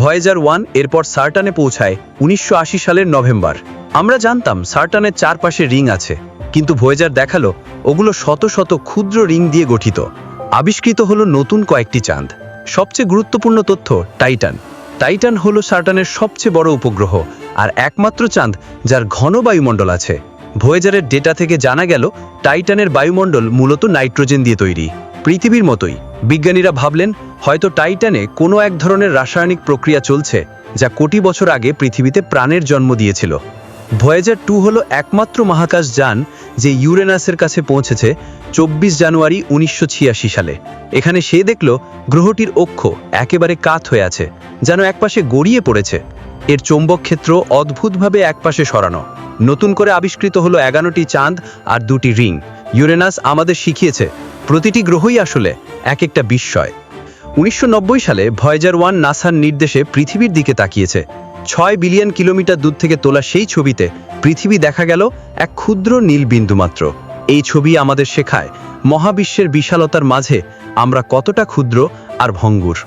Voyager one এরপর সার্টানে পৌঁছায় উনিশশো আশি সালের নভেম্বর। আমরা জানতাম সার্টানের চারপাশে রিং আছে, কিন্তু ভয়েজার দেখাল ওগুলো শত শত ক্ষুদ্র রিং দিয়ে গঠিত। আবিষ্কৃত হলো নতুন কয়েকটি চাঁদ। সবচেয়ে গুরুত্বপূর্ণ তথ্য টাইটান। টাইটান হলো সার্টানের সবচেয়ে বড় উপগ্রহ আর একমাত্র চাঁদ যার ঘন বায়ুমণ্ডল আছে। ভয়েজারের ডেটা থেকে জানা গেল, টাইটানের বায়ুমণ্ডল মূলত নাইট্রোজেন দিয়ে তৈরি। পৃথিবীর মতোই। বিজ্ঞানীরা ভাবলেন হয়তো টাইটানে কোনো এক ধরনের রাসায়নিক প্রক্রিয়া চলছে যা কোটি বছর আগে পৃথিবীতে প্রাণের জন্ম দিয়েছিল। ভয়েজার টু হলো একমাত্র মহাকাশ যান যে ইউরেনাসের কাছে পৌঁছেছে চব্বিশ জানুয়ারি উনিশশো ছিয়াশি সালে। এখানে সে দেখল গ্রহটির অক্ষ একেবারে কাত হয়ে আছে, যেন একপাশে গড়িয়ে পড়েছে। এর চৌম্বক ক্ষেত্র অদ্ভুতভাবে একপাশে সরানো। নতুন করে আবিষ্কৃত হলো এগারোটি চাঁদ আর দুটি রিং। ইউরেনাস আমাদের শিখিয়েছে, প্রতিটি গ্রহই আসলে এক একটা বিস্ময়। উনিশশো নব্বই সালে ভয়েজার ওয়ান নাসার নির্দেশে পৃথিবীর দিকে তাকিয়েছে। ছয় বিলিয়ন কিলোমিটার দূর থেকে তোলা সেই ছবিতে পৃথিবী দেখা গেল এক ক্ষুদ্র নীল বিন্দু মাত্র এই ছবি আমাদের শেখায় মহাবিশ্বের বিশালতার মাঝে আমরা কতটা ক্ষুদ্র আর ভঙ্গুর।